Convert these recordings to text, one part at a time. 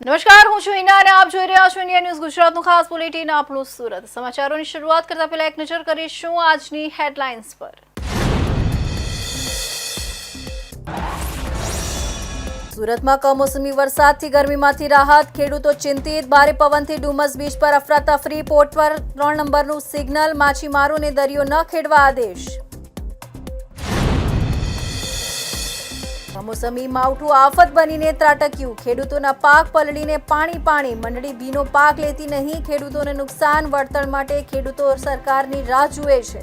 નમસ્કાર, હું છું હિના અને આપ જોઈ રહ્યા છો ઇન્ડિયા ન્યૂઝ ગુજરાતનું ખાસ બુલેટિન, આપણું સુરત. સમાચારોની શરૂઆત કરતા પહેલા એક નજર કરીશું આજની હેડલાઇન્સ પર. સુરતમાં કમોસમી વરસાદથી ગરમીમાંથી રાહત, ખેડૂતો ચિંતિત. ભારે પવનથી ડુમસ બીચ પર અફરાતફરી, પોર્ટ પર ત્રણ નંબરનું સિગ્નલ, માછીમારોને દરિયો ન ખેડવા આદેશ. કમોસમી માવઠું આફત બનીને ત્રાટક્યું. ખેડૂતોના પાક પલળીને પાણી પાણી. મંડળી ભીનો પાક લેતી નહીં, ખેડૂતોને નુકસાન વળતર માટે ખેડૂતો સરકારની રાહ જુએ છે.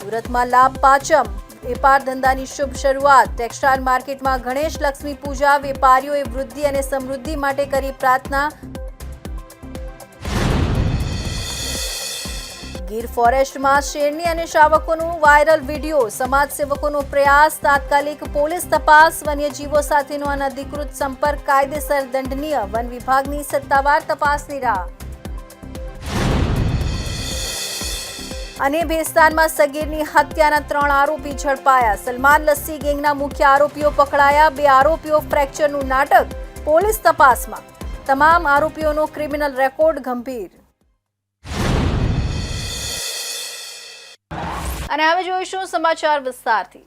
સુરતમાં લાભ પાંચમ. વેપાર ધંધાની શુભ શરૂઆત. ટેક્સટાઇલ માર્કેટમાં ગણેશ લક્ષ્મી પૂજા. વેપારીઓએ વૃદ્ધિ અને સમૃદ્ધિ માટે કરી પ્રાર્થના. ગીર ફોરેસ્ટમાં શેરણી અને શાવકોનું વાયરલ વીડિયો સમાજ સેવકોનો પ્રયાસ, તાત્કાલિક પોલીસ તપાસ, વન્યજીવો સાથેનો અનધિકૃત સંપર્ક, કાયદેસર દંડનીય વન વિભાગની સત્તાવાર તપાસની રાહ. અને ભેસ્તાનમાં સગીરની હત્યાના ત્રણ આરોપી ઝડપાયા. સલમાન લસ્સી ગેંગના મુખ્ય આરોપીઓ પકડાયા. બે આરોપીઓ ફ્રેક્ચરનું નાટક પોલીસ તપાસમાં. તમામ આરોપીઓનો ક્રિમિનલ રેકોર્ડ ગંભીર. અને હવે જોઈશું સમાચાર વિસ્તારથી.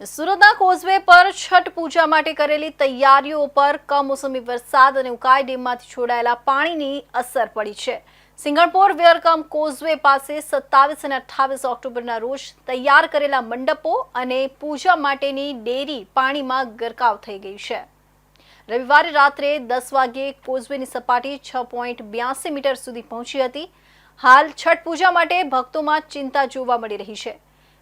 સુરતના કોઝવે પર છઠ પૂજા માટે કરેલી તૈયારીઓ પર કમોસમી વરસાદ અને ઉકાઈ ડેમમાંથી છોડાયેલા પાણીની અસર પડી છે. સિંગણપોર વેરકમ કોઝવે પાસે સત્તાવીસ અને અઠ્ઠાવીસ ઓક્ટોબરના રોજ તૈયાર કરેલા મંડપો અને પૂજા માટેની ડેરી પાણીમાં ગરકાવ થઈ ગઈ છે. રવિવારે રાત્રે દસ વાગ્યે કોઝવેની સપાટી છ પોઈન્ટ બ્યાસી મીટર સુધી પહોંચી હતી. હાલ છઠ પૂજા માટે ભક્તોમાં ચિંતા જોવા મળી રહી છે.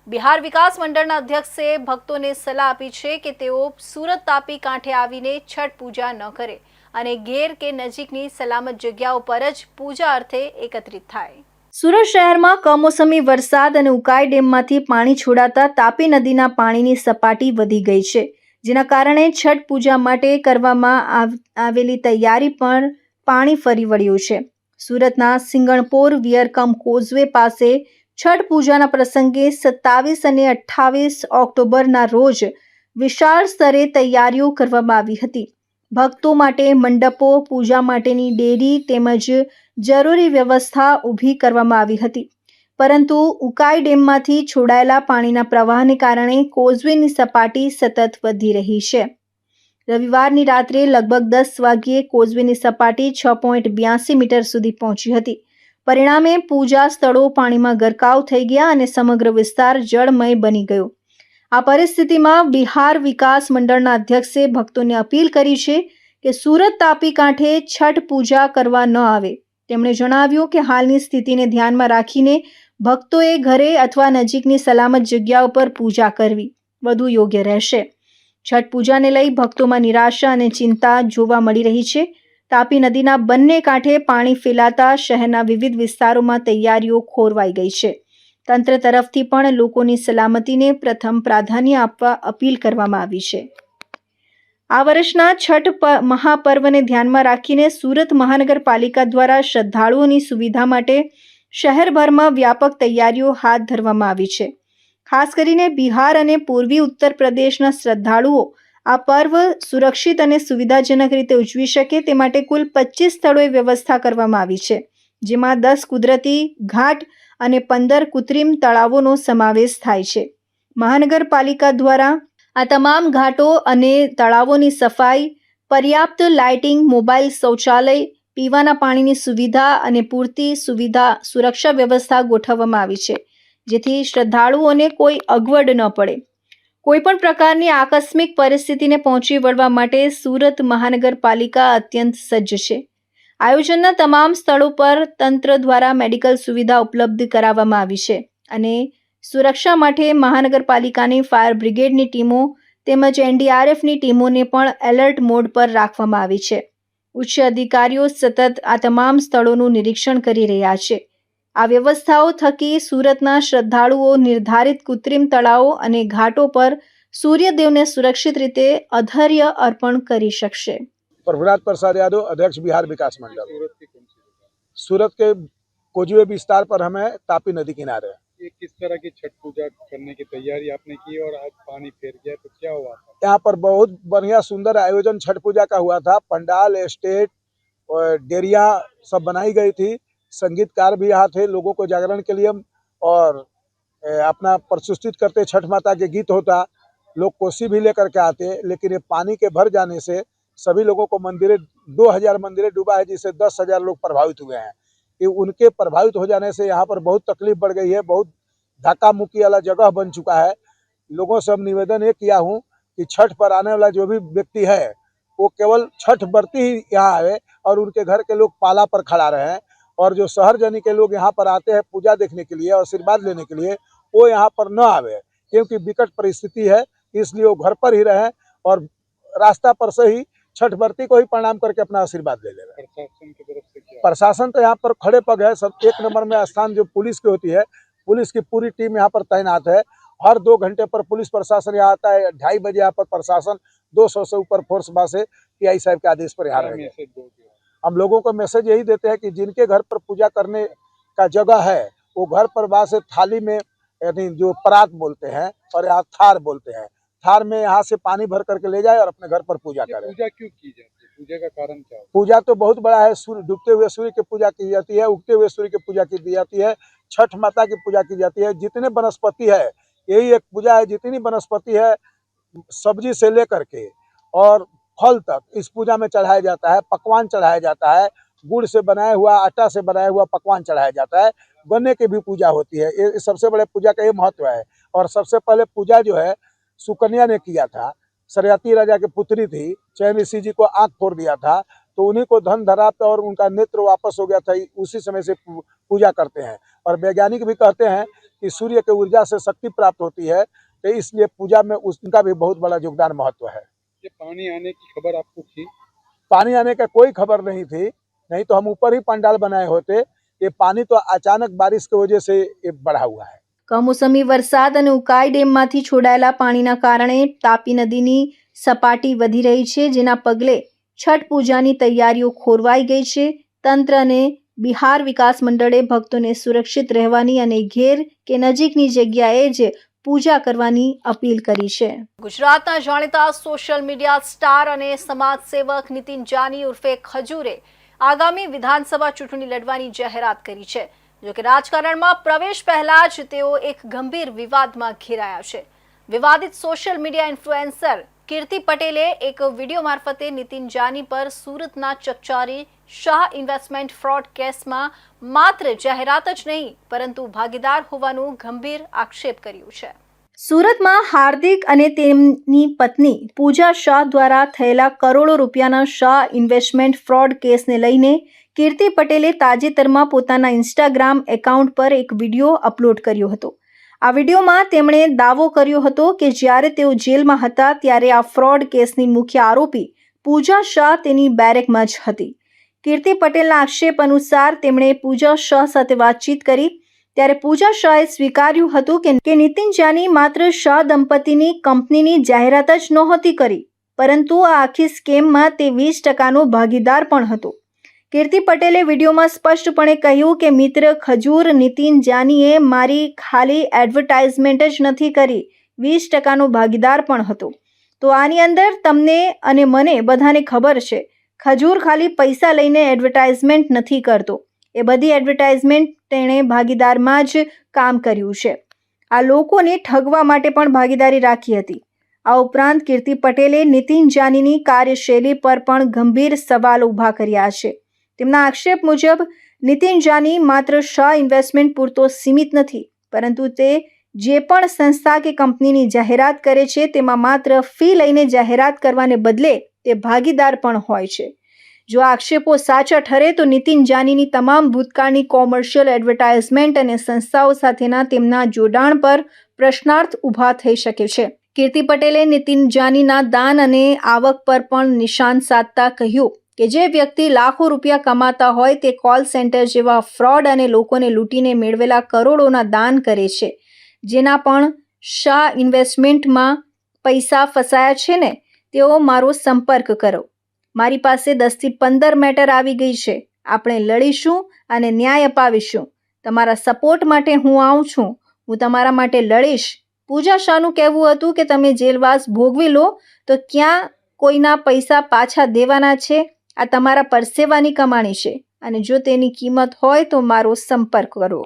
બિહાર વિકાસ મંડળના અધ્યક્ષે ભક્તોને સલાહ આપી છે કે તેઓ સુરત તાપી કાંઠે આવીને છઠ પૂજા ન કરે અને ઘેર કે નજીકની સલામત જગ્યાઓ પર જ પૂજા અર્થે એકત્રિત થાય. સુરત શહેરમાં કમોસમી વરસાદ અને ઉકાઈ ડેમમાંથી પાણી છોડાતા તાપી નદીના પાણીની સપાટી વધી ગઈ છે, જેના કારણે છઠ પૂજા માટે કરવામાં આવ- આવેલી તૈયારી પણ પાણી ફરી વળ્યું છે. સુરતના સિંગણપોર વિયરકમ કોઝવે પાસે છઠ પૂજાના પ્રસંગે સત્તાવીસ અને અઠ્ઠાવીસ ઓક્ટોબરના રોજ વિશાળ સ્તરે તૈયારીઓ કરવામાં આવી હતી. ભક્તો માટે મંડપો, પૂજા માટેની ડેરી તેમજ જરૂરી વ્યવસ્થા ઊભી કરવામાં આવી હતી. પરંતુ ઉકાઈ ડેમમાંથી છોડાયેલા પાણીના પ્રવાહને કારણે કોઝવેની સપાટી સતત વધી રહી છે. રવિવારની રાત્રે લગભગ દસ વાગ્યે કોઝવેની સપાટી છ પોઈન્ટ બ્યાસી મીટર સુધી પહોંચી હતી. પરિણામે પૂજા સ્થળો પાણીમાં ગરકાવ થઈ ગયા અને સમગ્ર વિસ્તાર જળમય બની ગયો. આ પરિસ્થિતિમાં બિહાર વિકાસ મંડળના અધ્યક્ષે ભક્તોને અપીલ કરી છે કે સુરત તાપી કાંઠે છઠ પૂજા કરવા ન આવે. તેમણે જણાવ્યું કે હાલની સ્થિતિને ધ્યાનમાં રાખીને ભક્તોએ ઘરે અથવા નજીકની સલામત જગ્યાઓ પર પૂજા કરવી વધુ યોગ્ય રહેશે. છઠ પૂજાને લઈ ભક્તોમાં નિરાશા અને ચિંતા જોવા મળી રહી છે. તાપી નદીના બંને કાંઠે પાણી ફેલાતા શહેરના વિવિધ વિસ્તારોમાં તૈયારીઓ ખોરવાઈ ગઈ છે. તંત્ર તરફથી પણ લોકોની સલામતીને પ્રથમ પ્રાધાન્ય આપવા અપીલ કરવામાં આવી છે. આ વર્ષના છઠ મહાપર્વને ધ્યાનમાં રાખીને સુરત મહાનગરપાલિકા દ્વારા શ્રદ્ધાળુઓની સુવિધા માટે શહેરભરમાં વ્યાપક તૈયારીઓ હાથ ધરવામાં આવી છે. ખાસ કરીને બિહાર અને પૂર્વી ઉત્તર પ્રદેશના શ્રદ્ધાળુઓ આ પર્વ સુરક્ષિત અને સુવિધાજનક રીતે ઉજવી શકે તે માટે કુલ પચીસ સ્થળોએ વ્યવસ્થા કરવામાં આવી છે, જેમાં દસ કુદરતી ઘાટ અને પંદર કૃત્રિમ તળાવોનો સમાવેશ થાય છે. મહાનગરપાલિકા દ્વારા આ તમામ ઘાટો અને તળાવોની સફાઈ, પર્યાપ્ત લાઇટિંગ મોબાઈલ શૌચાલય, પીવાના પાણીની સુવિધા અને પૂરતી સુવિધા સુરક્ષા વ્યવસ્થા ગોઠવવામાં આવી છે. જેથી શ્રદ્ધાળુઓને કોઈ અગવડ ન પડે. કોઈપણ પ્રકારની આકસ્મિક પરિસ્થિતિને પહોંચી વળવા માટે સુરત મહાનગરપાલિકા અત્યંત સજ્જ છે. આયોજનના તમામ સ્થળો પર તંત્ર દ્વારા મેડિકલ સુવિધા ઉપલબ્ધ કરાવવામાં આવી છે અને સુરક્ષા માટે મહાનગરપાલિકાની ફાયર બ્રિગેડની ટીમો તેમજ એનડીઆરએફની ટીમોને પણ એલર્ટ મોડ પર રાખવામાં આવી છે. ઉચ્ચ અધિકારીઓ સતત આ તમામ સ્થળોનું નિરીક્ષણ કરી રહ્યા છે. આ વ્યવસ્થાઓ થકી સુરતના શ્રદ્ધાળુઓ નિર્ધારિત કૃત્રિમ તળાવો અને ઘાટો પર સૂર્યદેવને સુરક્ષિત રીતે અધર્ય અર્પણ કરી શકશે प्रभुनाथ प्रसाद यादव अध्यक्ष बिहार विकास मंडल सूरत के कोजवे विस्तार पर हमें तापी नदी किनारे है ये किस तरह की छठ पूजा करने की तैयारी आपने की और आज पानी फेर गया तो क्या हुआ था यहाँ पर बहुत बढ़िया सुंदर आयोजन छठ पूजा का हुआ था पंडाल स्टेज और डेरिया सब बनाई गई थी संगीतकार भी यहाँ थे, लोगों को जागरण के लिए और अपना प्रस्तुत करते, छठ माता के गीत होता, लोग कोसी भी लेकर के आते, लेकिन ये पानी के भर जाने से सभी लोगों को मंदिरें, दो हज़ार मंदिरें डूबा है, जिससे दस हज़ार लोग प्रभावित हुए हैं। कि उनके प्रभावित हो जाने से यहाँ पर बहुत तकलीफ़ बढ़ गई है, बहुत धक्का मुक्की वाला जगह बन चुका है। लोगों से हम निवेदन ये किया हूँ कि छठ पर आने वाला जो भी व्यक्ति है, वो केवल छठ बरती ही यहाँ आए और उनके घर के लोग पाला पर खड़ा रहे। और जो शहर जनी के लोग यहाँ पर आते हैं पूजा देखने के लिए और आशीर्वाद लेने के लिए वो यहाँ पर न आवे क्योंकि विकट परिस्थिति है इसलिए वो घर पर ही रहें और रास्ता पर से ही छठ बरती को ही प्रणाम करके अपना आशीर्वाद ले ले प्रशासन तो यहाँ पर खड़े पग है सब एक नंबर में स्थान जो पुलिस की होती है पुलिस की पूरी टीम यहाँ पर तैनात है। हर दो घंटे पर पुलिस प्रशासन यहाँ आता है ढाई बजे यहाँ पर प्रशासन 200 से ऊपर फोर्स बा से पीआई साहब के आदेश पर यहाँ रहेंगे। हम लोगों को मैसेज यही देते हैं कि जिनके घर पर पूजा करने का जगह है वो घर पर बा से थाली में यानी जो परात बोलते हैं और यहाँ थार बोलते हैं। थार में यहाँ से पानी भर करके ले जाए और अपने घर पर पूजा करें। पूजा क्यों की जाती है? पूजा का कारण क्या पूजा तो बहुत बड़ा है। सूर्य डूबते हुए सूर्य की पूजा की जाती है उगते हुए सूर्य की पूजा की जाती है छठ माता की पूजा की जाती है। जितने वनस्पति है यही एक पूजा है। जितनी वनस्पति है सब्ज़ी से लेकर के और फल तक। इस पूजा में चढ़ाया जाता है, पकवान चढ़ाया जाता है, गुड़ से बनाया हुआ, आटा से बनाया हुआ पकवान चढ़ाया जाता है। गन्ने की भी पूजा होती है। ये सबसे बड़े पूजा का ये महत्व है। और सबसे पहले पूजा जो है, सुकन्या ने किया था। सरयाती राजा की पुत्री थी। चैन ऋषि जी को आँख फोड़ दिया था। तो उन्हीं को धन धरा और उनका नेत्र वापस हो गया था। उसी समय से पूजा करते हैं। और वैज्ञानिक भी कहते हैं कि सूर्य के ऊर्जा से शक्ति प्राप्त होती है। तो इसलिए पूजा में उसका भी बहुत बड़ा योगदान महत्व है। ये पानी आने की खबर आपको थी पानी आने का कोई खबर नहीं थी नहीं तो हम ऊपर ही पंडाल बनाए होते ये पानी तो अचानक बारिश की वजह से ये बढ़ा हुआ है કમોસમી વરસાદ અને ઉકાઈ ડેમમાંથી છોડાયેલા પાણીના કારણે તાપી નદીની સપાટી વધી રહી છે જેના પગલે છઠ પૂજાની તૈયારીઓ ખોરવાઈ ગઈ છે તંત્ર અને બિહાર વિકાસ મંડળે ભક્તોને સુરક્ષિત રહેવાની અને ઘેર કે નજીકની જગ્યાએ જ પૂજા કરવાની અપીલ કરી છે. ગુજરાતના જાણીતા સોશિયલ મીડિયા સ્ટાર અને સમાજ સેવક નીતિન જાની ઉર્ફે ખજૂરે આગામી વિધાનસભા ચૂંટણી લડવાની જાહેરાત કરી છે. જોકે રાજકારણમાં પ્રવેશ પહેલા જ તેઓ એક ગંભીર વિવાદમાં ઘેરાયા છે. વિવાદિત સોશિયલ મીડિયા ઇન્ફ્લુએન્સર કીર્તિ પટેલે એક વીડિયો મારફતે નીતિન જાની પર સુરતના ચકચારી શાહ ઇન્વેસ્ટમેન્ટ ફ્રોડ કેસમાં માત્ર જાહેરાત જ નહીં, પરંતુ ભાગીદાર હોવાનું ગંભીર આક્ષેપ કર્યું છે. સુરતમાં હાર્દિક અને તેમની પત્ની પૂજા શાહ દ્વારા થયેલા કરોડો રૂપિયાના શાહ ઇન્વેસ્ટમેન્ટ ફ્રોડ કેસને લઈને કીર્તિ પટેલે તાજેતરમાં પોતાના ઇન્સ્ટાગ્રામ એકાઉન્ટ પર એક વીડિયો અપલોડ કર્યો હતો. આ વિડીયોમાં તેમણે દાવો કર્યો હતો કે જ્યારે તેઓ જેલમાં હતા ત્યારે આ ફ્રોડ કેસની મુખ્ય આરોપી પૂજા શાહ તેની બેરેકમાં જ હતી. કીર્તિ પટેલના આક્ષેપ અનુસાર તેમણે પૂજા શાહ સાથે વાતચીત કરી. ત્યારે પૂજા શાહે સ્વીકાર્યું હતું કે નીતિન જાની માત્ર શાહ દંપતીની કંપનીની જાહેરાત જ નહોતી કરી, પરંતુ આ આખી સ્કેમમાં તે વીસ ટકાનો ભાગીદાર પણ હતો. કીર્તિ પટેલે વિડીયોમાં સ્પષ્ટપણે કહ્યું કે, મિત્ર ખજૂર નીતિન જાનીએ મારી ખાલી એડવર્ટાઇઝમેન્ટ જ નથી કરી, વીસ ટકાનો ભાગીદાર પણ હતો. તો આની અંદર તમને અને મને બધાને ખબર છે, ખજૂર ખાલી પૈસા લઈને એડવર્ટાઇઝમેન્ટ નથી કરતો. એ બધી એડવર્ટાઇઝમેન્ટ તેણે ભાગીદારમાં જ કામ કર્યું છે. આ લોકોને ઠગવા માટે પણ ભાગીદારી રાખી હતી. આ ઉપરાંત કીર્તિ પટેલે નીતિન જાનીની કાર્યશૈલી પર પણ ગંભીર સવાલ ઊભા કર્યા છે. તેમના આક્ષેપ મુજબ, નીતિન જાની માત્ર શાહ ઇન્વેસ્ટમેન્ટ પૂરતો સીમિત નથી, પરંતુ તે જે પણ સંસ્થા કે કંપનીની જાહેરાત કરે છે, તેમાં માત્ર ફી લઈને જાહેરાત કરવાને બદલે તે ભાગીદાર પણ હોય છે. જો આક્ષેપો સાચા ઠરે, તો નીતિન જાનીની તમામ ભૂતકાળની કોમર્શિયલ એડવર્ટાઇઝમેન્ટ અને સંસ્થાઓ સાથેના તેમના જોડાણ પર પ્રશ્નાર્થ ઊભા થઈ શકે છે. કીર્તિ પટેલે નીતિન જાનીના દાન અને આવક પર પણ નિશાન સાધતા કહ્યું. કે જે વ્યક્તિ લાખો રૂપિયા કમાતા હોય તે કોલ સેન્ટર જેવા ફ્રોડ અને લોકોને લૂંટીને મેળવેલા કરોડોના દાન કરે છે. જેના પણ શાહ ઇન્વેસ્ટમેન્ટમાં પૈસા ફસાયા છે ને, તેઓ મારો સંપર્ક કરો. મારી પાસે દસથી પંદર મેટર આવી ગઈ છે. આપણે લડીશું અને ન્યાય અપાવીશું. તમારા સપોર્ટ માટે હું આવું છું. હું તમારા માટે લડીશ. પૂજા શાહનું કહેવું હતું કે તમે જેલવાસ ભોગવી લો, તો ક્યાં કોઈના પૈસા પાછા દેવાના છે? આ તમારા પરસેવાની કમાણી છે અને જો તેની કિંમત હોય તો મારો સંપર્ક કરો.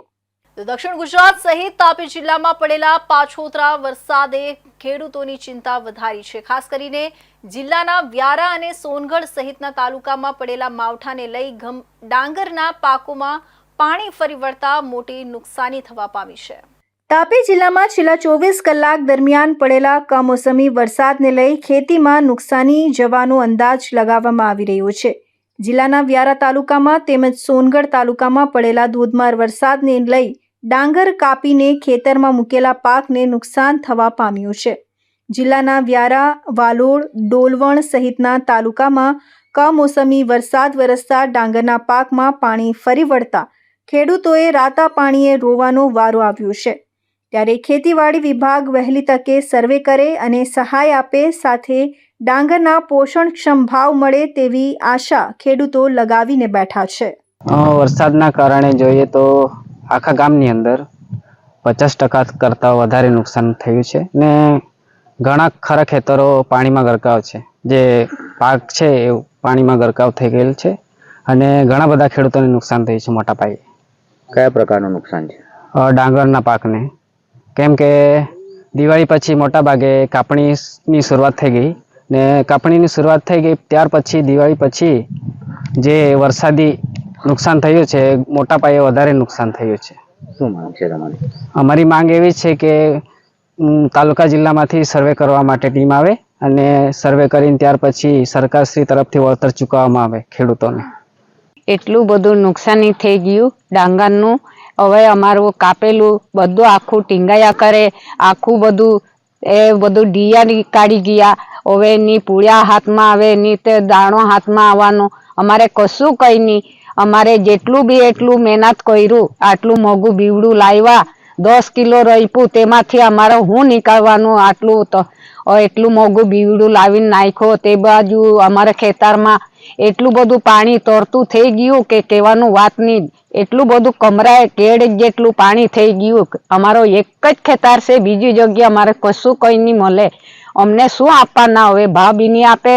તો દક્ષિણ ગુજરાત સહિત તાપી જિલ્લામાં પડેલા પાછોતરા વરસાદે ખેડૂતોની ચિંતા વધારી છે. ખાસ કરીને જિલ્લાના વ્યારા અને સોનગઢ સહિતના તાલુકામાં પડેલા માવઠાને લઈ ડાંગરના પાકોમાં પાણી ફરી વળતા મોટી નુકસાની થવા પામી છે. તાપી જિલ્લામાં છેલ્લા ચોવીસ કલાક દરમિયાન પડેલા કમોસમી વરસાદને લઈ ખેતીમાં નુકસાની જવાનો અંદાજ લગાવવામાં આવી રહ્યો છે. જિલ્લાના વ્યારા તાલુકામાં તેમજ સોનગઢ તાલુકામાં પડેલા ધોધમાર વરસાદને લઈ ડાંગર કાપીને ખેતરમાં મૂકેલા પાકને નુકસાન થવા પામ્યું છે. જિલ્લાના વ્યારા, વાલોડ, ડોલવણ સહિતના તાલુકામાં કમોસમી વરસાદ વરસતા ડાંગરના પાકમાં પાણી ફરી વળતા ખેડૂતોએ રાતા પાણીએ રોવાનો વારો આવ્યો છે. ત્યારે ખેતીવાડી વિભાગ વહેલી તકે સર્વે કરે અને સહાય આપે સાથે ડાંગરના પોષણક્ષમ ભાવ મળે તેવી આશા ખેડૂતો લગાવીને બેઠા છે. વરસાદના કારણે જોઈએ તો આખા ગામની અંદર પચાસ ટકા કરતાં વધારે નુકસાન થયું છે ને ઘણા ખરા ખેતરો પાણીમાં ગરકાવ છે. જે પાક છે એ પાણીમાં ગરકાવ થઈ ગયેલ છે અને ઘણા બધા ખેડૂતોને નુકસાન થયું છે મોટા પાયે. કયા પ્રકારનું નુકસાન છે? ડાંગરના પાકને. કેમ કે દિવાળી પછી મોટા ભાગે કાપણીની શરૂઆત થઈ ગઈ ને કાપણીની શરૂઆત થઈ ગઈ ત્યાર પછી દિવાળી પછી જે વરસાદી નુકસાન થયું છે મોટા પાયે વધારે નુકસાન થયું છે. શું માંગ છે તમારી? અમારી માંગ એવી છે કે તાલુકા જિલ્લામાંથી સર્વે કરવા માટે ટીમ આવે અને સર્વે કરીને ત્યાર પછી સરકારશ્રી તરફથી વળતર ચૂકવવામાં આવે ખેડૂતોને. એટલું બધું નુકસાની થઈ ગયું. ડાંગરનું હવે અમારું કાપેલું બધું આખું ટીંગાયા કરે, આખું બધું, એ બધું ડીયા નીકાળી ગયા. હવે ની પૂળ્યા હાથમાં આવે ની તે દાણો હાથમાં આવવાનો. અમારે કશું કઈ નહીં. અમારે જેટલું બી એટલું મહેનત કર્યું, આટલું મોંઘું બીવડું લાવ્યા દસ કિલો રહીપું તેમાંથી અમારે હું નીકળવાનું આટલું તો એટલું મોંઘું બીવડું લાવીને નાખ્યો. તે બાજુ અમારા ખેતરમાં એટલું બધું પાણી તરતું થઈ ગયું કે કહેવાનું વાત નહીં. એટલું બધું કમરાએ કેડ જેટલું પાણી થઈ ગયું. અમારો એક જ ખેતર છે, બીજી જગ્યા અમારે કશું કંઈ નહીં મળે. અમને શું આપવાના હવે? ભાવ બી આપે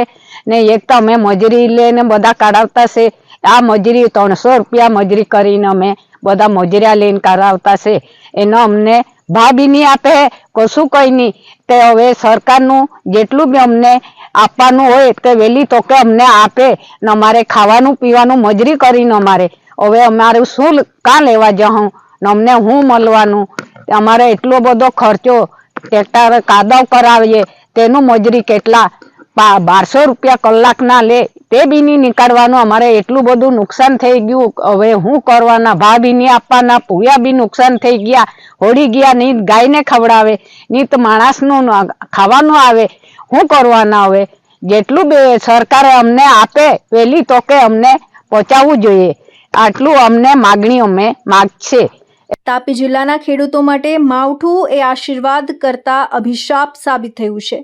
ને એક તો અમે મજૂરી લઈને બધા કાઢાવતા છે. આ મજૂરી ત્રણસો રૂપિયા મજૂરી કરીને અમે બધા મજૂરિયા લઈને કાઢાવતા છે. એનો અમને બી નહીં આપે કશું કંઈ નહીં તે હવે સરકારનું જેટલું બી અમને આપવાનું હોય તે વહેલી તકે અમને આપે. ને અમારે ખાવાનું પીવાનું મજરી કરીને અમારે. હવે અમારે શું કાં લેવા જાઉં ને અમને શું મળવાનું? અમારે એટલો બધો ખર્ચો ટ્રેક્ટર કાદવ કરાવીએ. તેનું મજૂરી કેટલા? બારસો રૂપિયા કલાકના લે, તે બી નહીં નીકાળવાનું અમારે એટલું બધું નુકસાન થઈ ગયું. હવે શું કરવાના ભા બી નહીં આપવાના પૂયા બી નુકસાન થઈ ગયા હોડી ગયા નહીં ગાયને ખવડાવે નહીં તો માણસનું ખાવાનું આવે. શું કરવાના હવે? જેટલું બે સરકારે અમને આપે વહેલી કે અમને પહોંચાડવું જોઈએ. આટલું અમને માગણી અમે માગશે. તાપી જિલ્લાના ખેડૂતો માટે માવઠું એ આશીર્વાદ કરતા અભિશાપ સાબિત થયું છે.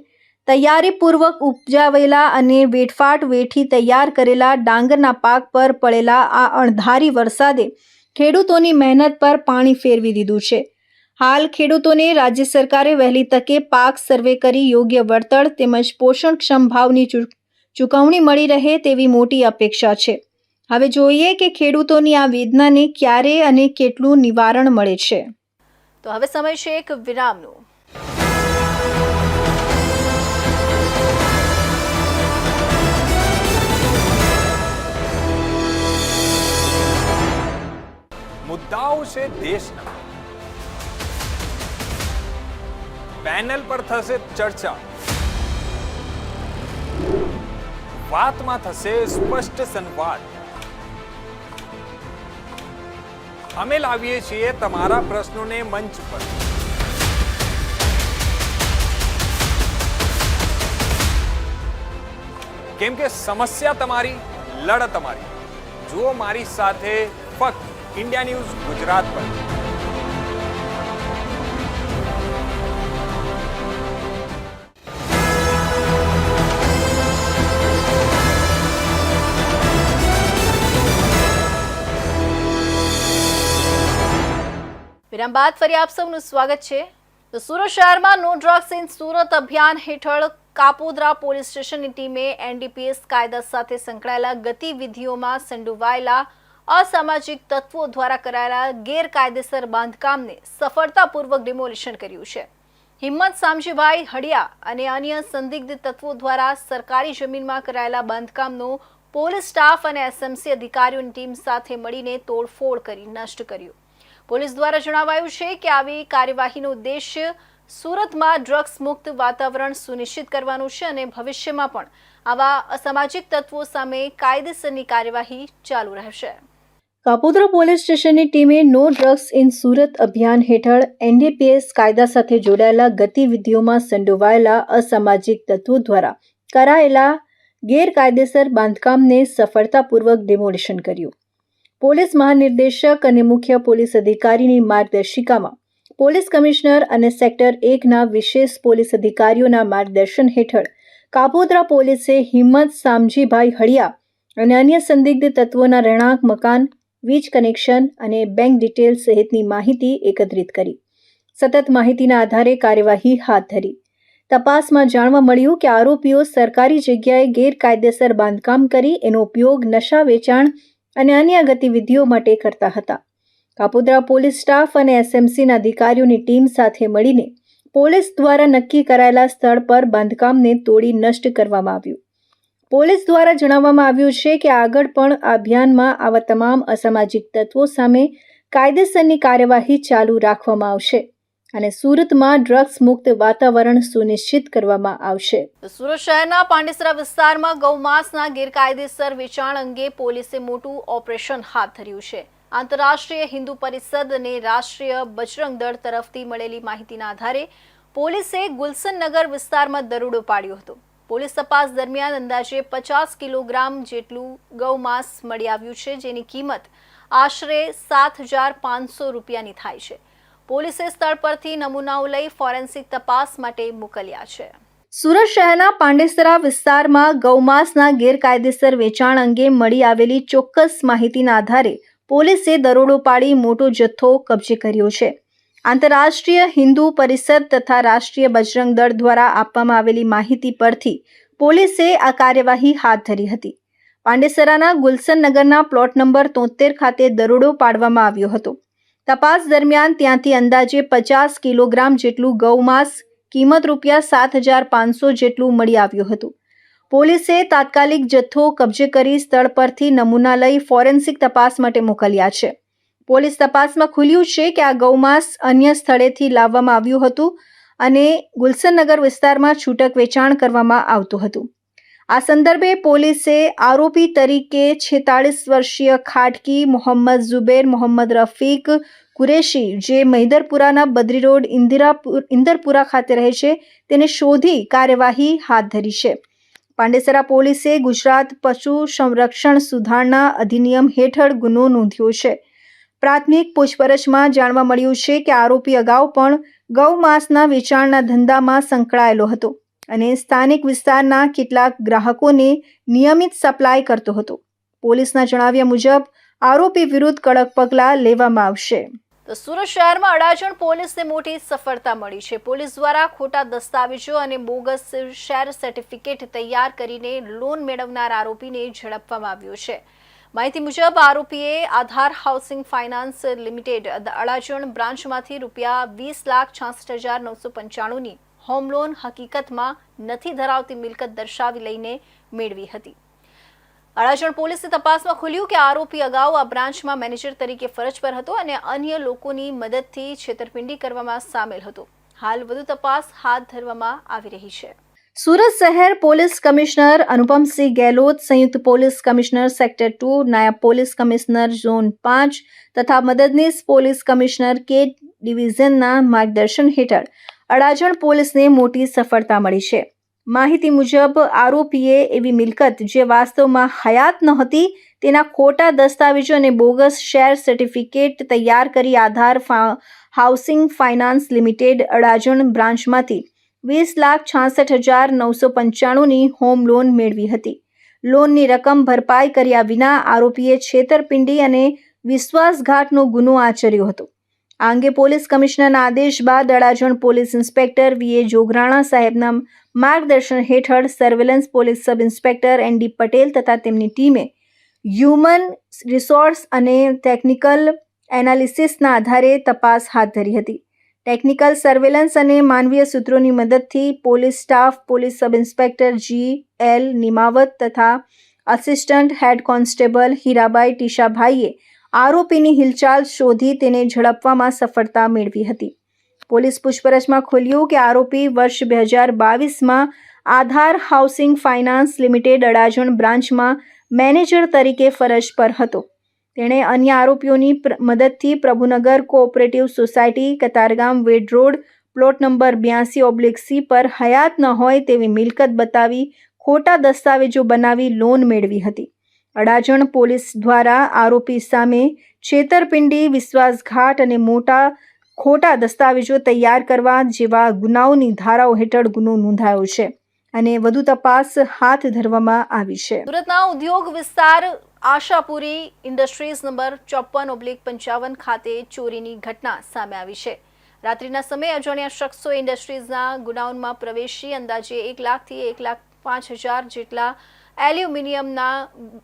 તૈયારીપૂર્વક ઉપજાવેલા અને વેઠફાટ વેઠી તૈયાર કરેલા ડાંગરના પાક પર પડેલા આ અણધારી વરસાદે ખેડૂતોની મહેનત પર પાણી ફેરવી દીધું છે. હાલ ખેડૂતોને રાજ્ય સરકારે વહેલી તકે પાક સર્વે કરી યોગ્ય વળતર તેમજ પોષણક્ષમ ભાવની ચૂકવણી મળી રહે તેવી મોટી અપેક્ષા છે. હવે જોઈએ કે ખેડૂતોની આ વેદનાને ક્યારે અને કેટલું નિવારણ મળે છે. તો હવે સમય છે એક વિરામનો. મુદ્દાઓ છે દેશના પેનલ પર થશે ચર્ચા વાતમાં થશે સ્પષ્ટ સંવાદ અમે લાવીએ છીએ તમારા પ્રશ્નોને મંચ પર કેમ કે સમસ્યા તમારી લડત તમારી જુઓ મારી સાથે ફક્ત ઇન્ડિયા ન્યૂઝ ગુજરાત પર. વિરામ બાદ ફરી આપ સૌનું સ્વાગત છે. તો સુરત શહેરમાં નો ડ્રગ્સ ઇન સુરત અભિયાન હેઠળ કાપોદ્રા પોલીસ સ્ટેશનની ટીમે એનડીપીએસ કાયદા સાથે સંકળાયેલા ગતિવિધિઓમાં સંડોવાયેલા અસામાજિક તત્વો દ્વારા કરાયેલા ગેરકાયદેસર બાંધકામને સફળતાપૂર્વક ડિમોલિશન કર્યું છે. હિંમત સામજીભાઈ હડિયા અને અન્ય સંદિગ્ધ તત્વો દ્વારા સરકારી જમીનમાં કરાયેલા બાંધકામનો પોલીસ સ્ટાફ અને એસએમસી અધિકારીઓની ટીમ સાથે મળીને તોડફોડ કરી નષ્ટ કર્યું. પોલીસ દ્વારા જણાવાયું છે કે આવી કાર્યવાહીનો ઉદ્દેશ્ય સુરતમાં ડ્રગ્સ મુક્ત વાતાવરણ સુનિશ્ચિત કરવાનું છે અને ભવિષ્યમાં પણ આવા અસામાજિક તત્વો સામે કાયદેસરની કાર્યવાહી ચાલુ રહેશે. કાપોદ્રા પોલીસ સ્ટેશનની ટીમે નો ડ્રગ્સ ઇન સુરત અભિયાન હેઠળ એનડીપીએસ કાયદા સાથે જોડાયેલા ગતિવિધિઓમાં સંડોવાયેલા અસામાજિક તત્વો દ્વારા કરાયેલા ગેરકાયદેસર બાંધકામને સફળતાપૂર્વક ડિમોલિશન કર્યું. પોલીસ મહાનિર્દેશક અને મુખ્ય પોલીસ અધિકારીની માર્ગદર્શિકામાં પોલીસ કમિશનર અને સેક્ટર એકના વિશેષ પોલીસ અધિકારીઓના માર્ગદર્શન હેઠળ કાપોદ્રા પોલીસે હિંમત સામજીભાઈ હળિયા અને અન્ય સંદિગ્ધ તત્વોના રહેણાંક, મકાન વીજ કનેક્શન અને બેંક ડિટેલ સહિતની માહિતી એકત્રિત કરી. સતત માહિતીના આધારે કાર્યવાહી હાથ ધરી. તપાસમાં જાણવા મળ્યું કે આરોપીઓ સરકારી જગ્યાએ ગેરકાયદેસર બાંધકામ કરી એનો ઉપયોગ નશા વેચાણ અને અન્ય ગતિવિધિઓ માટે કરતા હતા. કાપોદ્રા પોલીસ સ્ટાફ અને એસએમસીના અધિકારીઓની ટીમ સાથે મળીને પોલીસ દ્વારા નક્કી કરાયેલા સ્થળ પર બાંધકામને તોડી નષ્ટ કરવામાં આવ્યું. પોલીસ દ્વારા જણાવવામાં આવ્યું છે કે આગળ પણ આ અભિયાનમાં આવા તમામ અસામાજિક તત્વો સામે કાયદેસરની કાર્યવાહી ચાલુ રાખવામાં આવશે અને સુરતમાં ડ્રગ્સ મુક્ત વાતાવરણ સુનિશ્ચિત કરવામાં આવશે. સુરત શહેરના પાંડેસરા વિસ્તારમાં ગૌમાંસના ગેરકાયદેસર વેચાણ અંગે પોલીસે મોટું ઓપરેશન હાથ ધર્યું છે. આંતરરાષ્ટ્રીય હિન્દુ પરિષદ અને રાષ્ટ્રીય બજરંગ દળ તરફથી મળેલી માહિતીના આધારે પોલીસે ગુલસનનગર વિસ્તારમાં દરોડો પાડ્યો હતો. પોલીસ તપાસ દરમિયાન અંદાજે પચાસ કિલોગ્રામ જેટલું ગૌમાંસ મળી આવ્યું છે, જેની કિંમત આશરે સાત હજાર પાંચસો રૂપિયાની થાય છે. પોલીસે સ્થળ પરથી નમૂનાઓ લઈ ફોરેન્સિક તપાસ માટે મોકલ્યા છે. સુરત શહેરના પાંડેસરા વિસ્તારમાં ગૌમાંસના ગેરકાયદેસર વેચાણ અંગે મળી આવેલી ચોક્કસ માહિતીના આધારે પોલીસે દરોડો પાડી મોટો જથ્થો કબજે કર્યો છે. આંતરરાષ્ટ્રીય હિન્દુ પરિષદ તથા રાષ્ટ્રીય બજરંગ દળ દ્વારા આપવામાં આવેલી માહિતી પરથી પોલીસે આ કાર્યવાહી હાથ ધરી હતી. પાંડેસરાના ગુલશન નગરના પ્લોટ નંબર તોતેર ખાતે દરોડો પાડવામાં આવ્યો હતો. તપાસ દરમિયાન ત્યાંથી અંદાજે પચાસ કિલોગ્રામ જેટલું ગૌમાંસ, કિંમત રૂપિયા સાત હજાર પાંચસો જેટલું મળી આવ્યું હતું. પોલીસે તાત્કાલિક જથ્થો કબજે કરી સ્થળ પરથી નમૂના લઈ ફોરેન્સિક તપાસ માટે મોકલ્યા છે. પોલીસ તપાસમાં ખુલ્યું છે કે આ ગૌમાંસ અન્ય સ્થળેથી લાવવામાં આવ્યું હતું અને ગુલશનનગર વિસ્તારમાં છૂટક વેચાણ કરવામાં આવતું હતું. આ સંદર્ભે પોલીસે આરોપી તરીકે છેતાળીસ વર્ષીય ખાટકી મોહમ્મદ ઝુબેર, મોહમ્મદ રફીક કુરેશી, જે મૈદરપુરાના બદ્રી રોડ ઇન્દિરાપુર, ઇન્દરપુરા ખાતે રહે છે, તેને શોધી કાર્યવાહી હાથ ધરી છે. પાંડેસરા પોલીસે ગુજરાત પશુ સંરક્ષણ સુધારણા અધિનિયમ હેઠળ ગુનો નોંધ્યો છે. પ્રાથમિક પૂછપરછમાં જાણવા મળ્યું છે કે આરોપી અગાઉ પણ ગૌમાંસના વેચાણના ધંધામાં સંકળાયેલો હતો અને સ્થાનિક વિસ્તારના કેટલાક ગ્રાહકોને નિયમિત સપ્લાય કરતો હતો. પોલીસના જણાવ્યા મુજબ, આરોપી વિરુદ્ધ કડક પગલાં લેવામાં આવશે. તો સુરત શહેરમાં અડાજણ પોલીસને મોટી સફળતા મળી છે. પોલીસ દ્વારા ખોટા દસ્તાવેજો અને બોગસ શેર સર્ટિફિકેટ તૈયાર કરીને લોન મેળવનાર આરોપીને ઝડપવામાં આવ્યો છે. માહિતી મુજબ આરોપીએ Aadhar housing finance limited Adajan બ્રાન્ચમાંથી રૂપિયા વીસ લાખ છાસઠ હજાર નવસો પંચાણુંની હોમ લોન હકીકતમાં નથી ધરાવતી મિલકત દર્શાવી લઈને મેળવી હતી. અડાજણ પોલીસની તપાસમાં ખુલ્યું કે આરોપી અગાઉ આ બ્રાન્ચમાં મેનેજર તરીકે ફરજ પર હતો અને અન્ય લોકોની મદદથી છેતરપિંડી કરવામાં સામેલ હતો. હાલ વધુ તપાસ હાથ ધરવામાં આવી રહી છે. સુરત શહેર પોલીસ કમિશનર અનુપમસિંહ ગેહલોત, સંયુક્ત પોલીસ કમિશનર સેક્ટર ટુ, નાયબ પોલીસ કમિશનર ઝોન પાંચ તથા મદદનીશ પોલીસ કમિશનર કે ડિવિઝનના માર્ગદર્શન હેઠળ અડાજણ પોલીસને મોટી સફળતા મળી છે. માહિતી મુજબ, આરોપીએ એવી મિલકત જે વાસ્તવમાં હયાત નહોતી, તેના ખોટા દસ્તાવેજો અને બોગસ શેર સર્ટિફિકેટ તૈયાર કરી Aadhar housing finance limited Adajan બ્રાન્ચમાંથી વીસ લાખ છાસઠ હજાર નવસો પંચાણુંની હોમ લોન મેળવી હતી. લોનની રકમ ભરપાઈ કર્યા વિના આરોપીએ છેતરપિંડી અને વિશ્વાસઘાતનો ગુનો આચર્યો હતો. આ અંગે પોલીસ કમિશનરના આદેશ બાદ Adajan police inspector V Jograna સાહેબના માર્ગદર્શન હેઠળ surveillance police sub inspector N. D. Patel તથા તેમની ટીમે હ્યુમન રિસોર્સ અને ટેકનિકલ એનાલિસિસના આધારે તપાસ હાથ ધરી હતી. ટેકનિકલ સર્વેલન્સ અને માનવીય સૂત્રોની મદદથી police staff, police sub inspector G, L, Nimavat તથા આસિસ્ટન્ટ હેડ કોન્સ્ટેબલ હીરાબાઈ ટીશાભાઈએ આરોપીની હિલચાલ શોધી તેને ઝડપવામાં સફળતા મેળવી હતી. પોલીસ પૂછપરછમાં ખુલ્યું કે આરોપી વર્ષ બે હજાર બાવીસમાં Aadhaar housing finance limited Adajan બ્રાન્ચમાં manager તરીકે ફરજ પર હતો. તેણે અન્ય આરોપીઓની મદદથી Prabhunagar cooperative society, Katargam Ved road, plot number બ્યાસી ઓબ્લિક સી પર હયાત ન હોય તેવી મિલકત બતાવી ખોટા દસ્તાવેજો બનાવી લોન મેળવી હતી. અડાજણ પોલીસ દ્વારા આરોપી સામે છેતરપિંડી, વિશ્વાસઘાત અને મોટા, ખોટા દસ્તાવેજો તૈયાર કરવા જેવા ગુનાઓની ધારાઓ હેઠળ ગુનો નોંધાયો છે અને વધુ તપાસ હાથ ધરવામાં આવી છે. સુરતના ઉદ્યોગ વિસ્તાર આશાપુરી ઇન્ડસ્ટ્રીઝ નંબર ચોપન ઓબ્લિક પંચાવન ખાતે ચોરીની ઘટના સામે આવી છે. રાત્રિના સમયે અજાણ્યા શખ્સો ઇન્ડસ્ટ્રીઝના ગુડાઉનમાં પ્રવેશી અંદાજે એક લાખથી એક લાખ પાંચ હજાર જેટલા એલ્યુમિનિયમના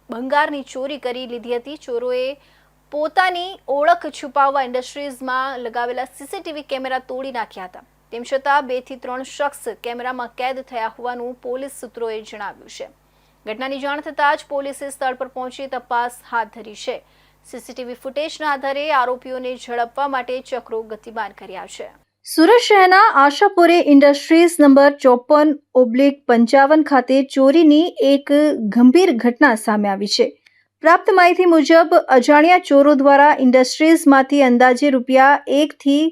ભંગારની ચોરી કરી લીધી હતી. ચોરોએ પોતાની ઓળખ છુપાવવા ઇન્ડસ્ટ્રીઝમાં લગાવેલા સીસીટીવી કેમેરા તોડી નાખ્યા હતા. તેમ છતાં બેથી ત્રણ શખ્સ કેમેરામાં કેદ થયા હોવાનું પોલીસ સૂત્રોએ જણાવ્યું છે. ઘટનાની જાણ થતાં જ પોલીસે સ્થળ પર પહોંચી તપાસ હાથ ધરી છે. સીસીટીવી ફૂટેજના આધારે આરોપીઓને ઝડપવા માટે ચક્રો ગતિમાન કર્યા છે. સુરત શહેરના આશાપુરે ઇન્ડસ્ટ્રીઝ નંબર ચોપન ઓબ્લિક પંચાવન ખાતે ચોરીની એક ગંભીર ઘટના સામે આવી છે. પ્રાપ્ત માહિતી મુજબ, અજાણ્યા ચોરો દ્વારા ઇન્ડસ્ટ્રીઝમાંથી અંદાજે રૂપિયા એકથી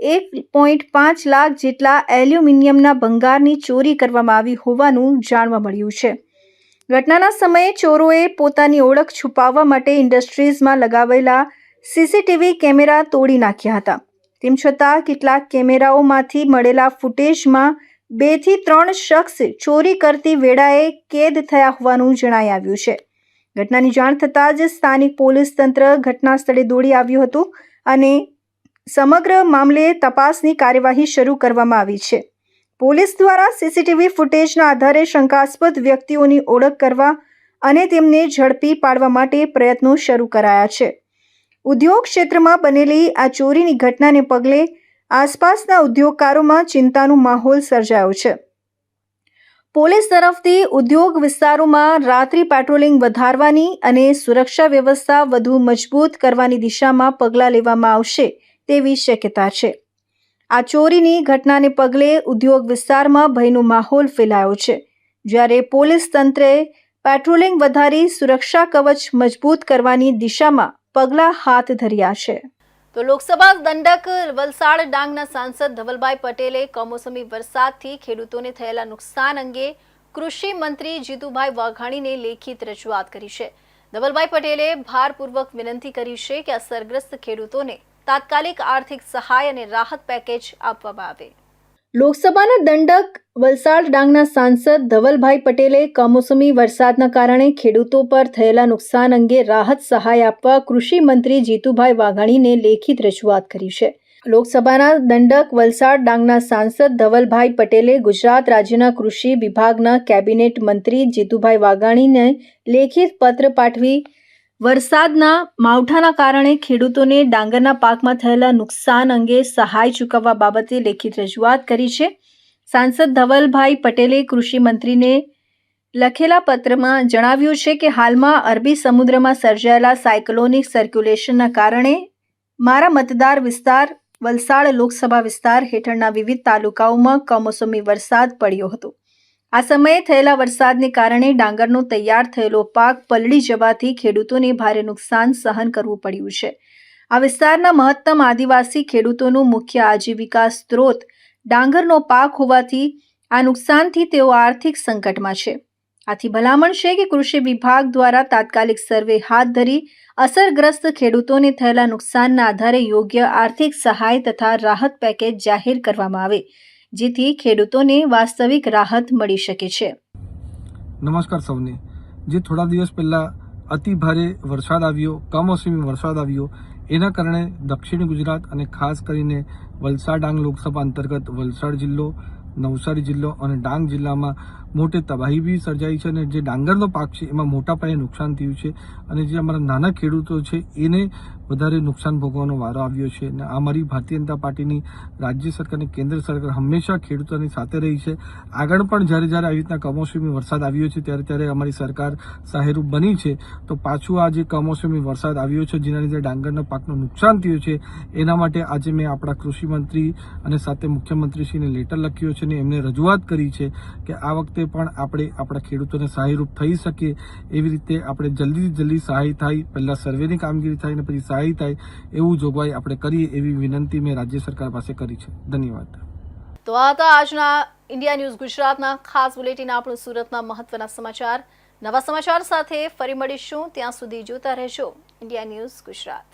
એક પોઈન્ટ પાંચ લાખ જેટલા એલ્યુમિનિયમના ભંગારની ચોરી કરવામાં આવી હોવાનું જાણવા મળ્યું છે. ઘટનાના સમયે ચોરોએ પોતાની ઓળખ છુપાવવા માટે ઇન્ડસ્ટ્રીઝમાં લગાવેલા સીસીટીવી કેમેરા તોડી નાખ્યા હતા. તેમ છતાં કેટલાક કેમેરાઓમાંથી મળેલા ફૂટેજમાં બેથી ત્રણ શખ્સ ચોરી કરતી વેળાએ કેદ થયા હોવાનું જણાઈ આવ્યું છે. ઘટનાની જાણ થતાં જ સ્થાનિક પોલીસ તંત્ર ઘટના સ્થળે દોડી આવ્યું હતું અને સમગ્ર મામલે તપાસની કાર્યવાહી શરૂ કરવામાં આવી છે. પોલીસ દ્વારા સીસીટીવી ફૂટેજના આધારે શંકાસ્પદ વ્યક્તિઓની ઓળખ કરવા અને તેમને ઝડપી પાડવા માટે પ્રયત્નો શરૂ કરાયા છે. ઉદ્યોગ ક્ષેત્રમાં બનેલી આ ચોરીની ઘટનાને પગલે આસપાસના ઉદ્યોગકારોમાં ચિંતાનો માહોલ સર્જાયો છે. પોલીસ તરફથી ઉદ્યોગ વિસ્તારોમાં રાત્રિ પેટ્રોલિંગ વધારવાની અને સુરક્ષા વ્યવસ્થા વધુ મજબૂત કરવાની દિશામાં પગલાં લેવામાં આવશે તેવી શક્યતા છે. આ ચોરીની ઘટનાને પગલે ઉદ્યોગ વિસ્તારમાં ભયનો માહોલ ફેલાયો છે. જ્યારે પોલીસ તંત્રે પેટ્રોલિંગ વધારી સુરક્ષા કવચ મજબૂત કરવાની દિશામાં પગલાં હાથ ધર્યા છે. તો લોકસભા દંડક વલસાડ ડાંગના સાંસદ ધવલભાઈ પટેલે કમોસમી વરસાદથી ખેડૂતોને થયેલા નુકસાન અંગે કૃષિ મંત્રી જીતુભાઈ વાઘાણીને લેખિત રજૂઆત કરી છે. ધવલભાઈ પટેલે ભારપૂર્વક વિનંતી કરી છે કે અસરગ્રસ્ત ખેડૂતોને તાત્કાલિક આર્થિક સહાય અને રાહત પેકેજ આપવામાં આવે. લોકસભાના દંડક વલસાડ ડાંગના સાંસદ ધવલભાઈ પટેલે કમોસમી વરસાદના કારણે ખેડૂતો પર થયેલા નુકસાન અંગે રાહત સહાય આપવા કૃષિ મંત્રી જીતુભાઈ વાઘાણીને લેખિત રજૂઆત કરી છે. લોકસભાના દંડક વલસાડ ડાંગના સાંસદ ધવલભાઈ પટેલે ગુજરાત રાજ્યના કૃષિ વિભાગના કેબિનેટ મંત્રી જીતુભાઈ વાઘાણીને લેખિત પત્ર પાઠવી વરસાદના માવઠાના કારણે ખેડૂતોને ડાંગરના પાકમાં થયેલા નુકસાન અંગે સહાય ચૂકવવા બાબતે લેખિત રજૂઆત કરી છે. સાંસદ ધવલભાઈ પટેલે કૃષિ મંત્રીને લખેલા પત્રમાં જણાવ્યું છે કે હાલમાં અરબી સમુદ્રમાં સર્જાયેલા સાયક્લોનિક સર્ક્યુલેશનના કારણે મારા મતદાર વિસ્તાર, વલસાડ લોકસભા વિસ્તાર હેઠળના વિવિધ તાલુકાઓમાં કમોસમી વરસાદ પડ્યો હતો. આ સમયે થયેલા વરસાદને કારણે ડાંગરનો તૈયાર થયેલો પાક પલળી જવાથી ખેડૂતોને ભારે નુકસાન સહન કરવું પડ્યું છે. આ વિસ્તારના મહત્તમ આદિવાસી ખેડૂતોનું મુખ્ય આજીવિકા સ્ત્રોત ડાંગરનો પાક હોવાથી આ નુકસાનથી તેઓ આર્થિક સંકટમાં છે. આથી ભલામણ છે કે કૃષિ વિભાગ દ્વારા તાત્કાલિક સર્વે હાથ ધરી અસરગ્રસ્ત ખેડૂતોને થયેલા નુકસાનના આધારે યોગ્ય આર્થિક સહાય તથા રાહત પેકેજ જાહેર કરવામાં આવે. જેથી ખેડૂતોને વાસ્તવિક રાહત મળી શકે છે. નમસ્કાર સૌને. જે થોડા દિવસ પહેલાં અતિ ભારે વરસાદ આવ્યો, કમોસમી વરસાદ આવ્યો, એના કારણે દક્ષિણ ગુજરાત અને ખાસ કરીને વલસાડ ડાંગ લોકસભા અંતર્ગત વલસાડ જિલ્લો, નવસારી જિલ્લો અને ડાંગ જિલ્લામાં મોટે તબાહી બી સર્જાઈ છે અને જે ડાંગરનો પાક છે, એમાં મોટા પાયે નુકસાન થયું છે અને જે અમારા નાના ખેડૂતો છે, એને વધારે નુકસાન ભોગવવાનો વારો આવ્યો છે અને આ મારી ભારતીય જનતા પાર્ટીની રાજ્ય સરકાર અને કેન્દ્ર સરકાર હંમેશા ખેડૂતોની સાથે રહી છે. આગળ પણ જ્યારે જ્યારે આવી રીતના કમોસમી વરસાદ આવ્યો છે, ત્યારે ત્યારે અમારી સરકાર સહાયરૂપ બની છે. તો પાછું આ જે કમોસમી વરસાદ આવ્યો છે, જેના લીધે ડાંગરના પાકનું નુકસાન થયું છે, એના માટે આજે મેં આપણા કૃષિ મંત્રી અને સાથે મુખ્યમંત્રીશ્રીને લેટર લખ્યો છે અને એમને રજૂઆત કરી છે કે આ વખતે પણ આપણે આપણા ખેડૂતોને સહાયરૂપ થઈ શકીએ. એવી રીતે આપણે જલ્દીથી જલ્દી સહાય થાય, પહેલાં સર્વેની કામગીરી થાય અને પછી સહાય થાય, એવું જોગવાઈ આપણે કરીએ એવી વિનંતી મેં રાજ્ય સરકાર પાસે કરી છે. ધન્યવાદ. તો આ હતા આજના ઇન્ડિયા ન્યૂઝ ગુજરાતના ખાસ બુલેટિન આપણું સુરતના મહત્વના સમાચાર. નવા સમાચાર સાથે ફરી મળીશું. ત્યાં સુધી જોતા રહેજો. India news Gujarat.